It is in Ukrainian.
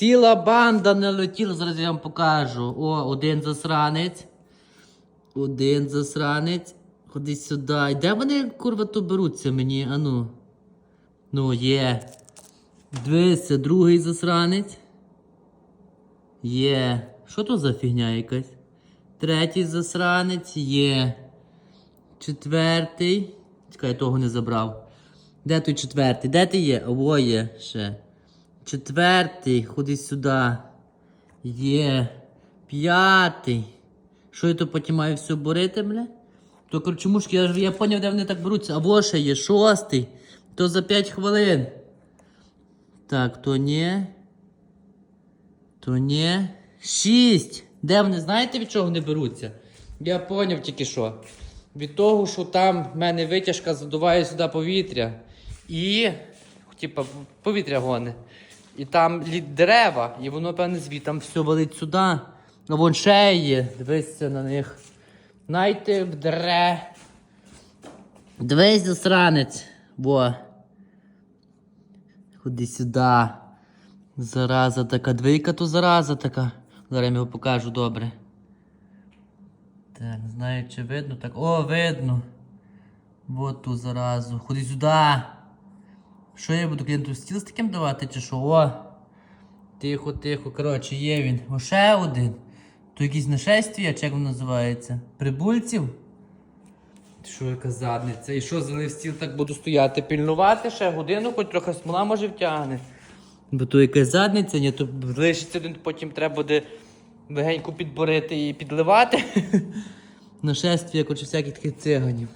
Ціла банда налетіла, зараз я вам покажу. О, один засранець. Один засранець. Ходи сюди. І де вони, курва, то беруться мені? Ану. Ну, є. Дивися, другий засранець. Є. Що то за фігня якась? Третій засранець є. Четвертий. Чекай, я того не забрав. Де той четвертий? Де ти є? О, є ще. Четвертий, ходи сюди. Є. П'ятий. Що я то потім маю все борити, бля? То коротше, мушки, я ж я поняв, де вони так беруться. Або ще є шостий. То за 5 хвилин. Так, то ні. То ні. Шість. Де вони? Знаєте від чого вони беруться? Я поняв тільки що. Від того, що там в мене витяжка задуває сюди повітря. І. Типа повітря гоне. І там лід дерева, і воно, певне, звідти все валить сюди. А вон ще є. Дивися на них. Найте в дере. Дивись, засранець. Во. Ходи сюди. Зараза така. Двійка то зараза така. Зараз я його покажу добре. Так, не знаю, чи видно так. О, видно. Вот ту заразу. Ходи сюди. Що я буду клієнту стіл з таким давати, чи що? О! Тихо, тихо. Коротше, є він. О, ще один. То якісь нашествія, чи як воно називається? Прибульців? Що яка задниця? І що залив стіл так буду стояти, пильнувати ще годину, хоч трохи смола може втягне. Бо то якась задниця, ні, то лишиться потім треба буде легенько підборити і підливати. Нашествія, коротше, всяких таких циганів.